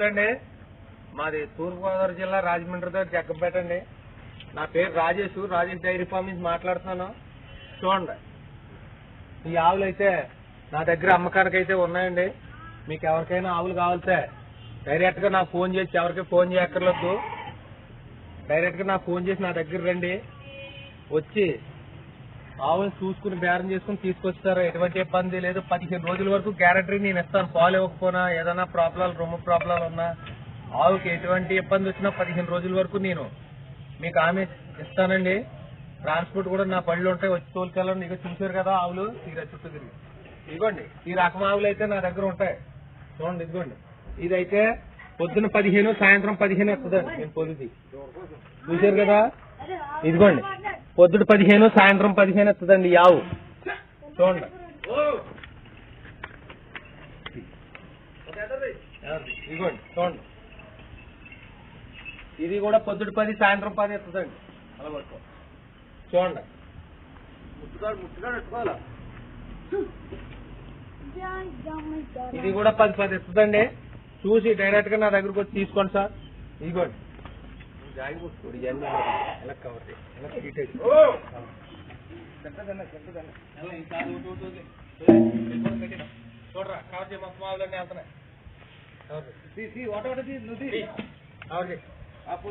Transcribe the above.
నమస్తే అండి మాది తూర్పుగోదావరి జిల్లా రాజమండ్రి దగ్గర జగ్గంపేట అండి. నా పేరు రాజేష్ రాజేష్ డైరీ ఫార్మ్ నుంచి మాట్లాడుతున్నాను. చూడండి. ఈ ఆవులు అయితే నా దగ్గర అమ్మకానికి అయితే ఉన్నాయండి. మీకు ఎవరికైనా ఆవులు కావాలితే డైరెక్ట్గా నాకు ఫోన్ చేసి ఎవరికి ఫోన్ చేయక్కర్లేదు. డైరెక్ట్గా నాకు ఫోన్ చేసి నా దగ్గర రండి. వచ్చి ఆవులు చూసుకుని బేరం చేసుకుని తీసుకొస్తారు. ఎటువంటి ఇబ్బంది లేదు. పదిహేను రోజుల వరకు గ్యారంటీ నేను ఇస్తాను. పాలు ఇవ్వకపోయినా ఏదైనా ప్రాబ్లం రొమ్ము ప్రాబ్లం ఉన్నా ఆవుకి ఎటువంటి ఇబ్బంది వచ్చినా పదిహేను రోజుల వరకు నేను మీకు ఆమె ఇస్తానండి. ట్రాన్స్పోర్ట్ కూడా నా పళ్ళు ఉంటాయి. వచ్చి తోలుకెళ్ళండి. ఇక చూసారు కదా ఆవులు. తీరా చుట్టూ తిరిగి. ఇదిగోండి. ఈ రకం ఆవులు అయితే నా దగ్గర ఉంటాయి. చూడండి ఇదిగోండి. ఇదైతే పొద్దున పదిహేను సాయంత్రం పదిహేను వస్తుందండి. నేను పొద్దుది చూసారు కదా? ఇదిగోండి. పొద్దుడు పదిహేను సాయంత్రం పదిహేను ఎత్తదండి యావు. చూడండి. ఇదిగోండి చూడండి. ఇది కూడా పొద్దుడు పది సాయంత్రం పది ఎత్తదండి. అలా పట్టుకో చూడండి. ఇది కూడా పది పది ఇస్తుందండి చూసి డైరెక్ట్గా నా దగ్గరకు వచ్చి తీసుకోండి సార్. ఇదిగోండి. జాగి కొట్టుకోడు ಎಲ್ಲ ఎలా కవర్ ಎಲ್ಲ ఎలా డీటెయిల్స్. ఎలా ఇంకా ఒకటి ఒకటి ఒకటి. చూడరా కవర్ చేయి మొత్తం ఆవులన్నీ వెళ్తున్నాయి కవర్ చేయి. కవర్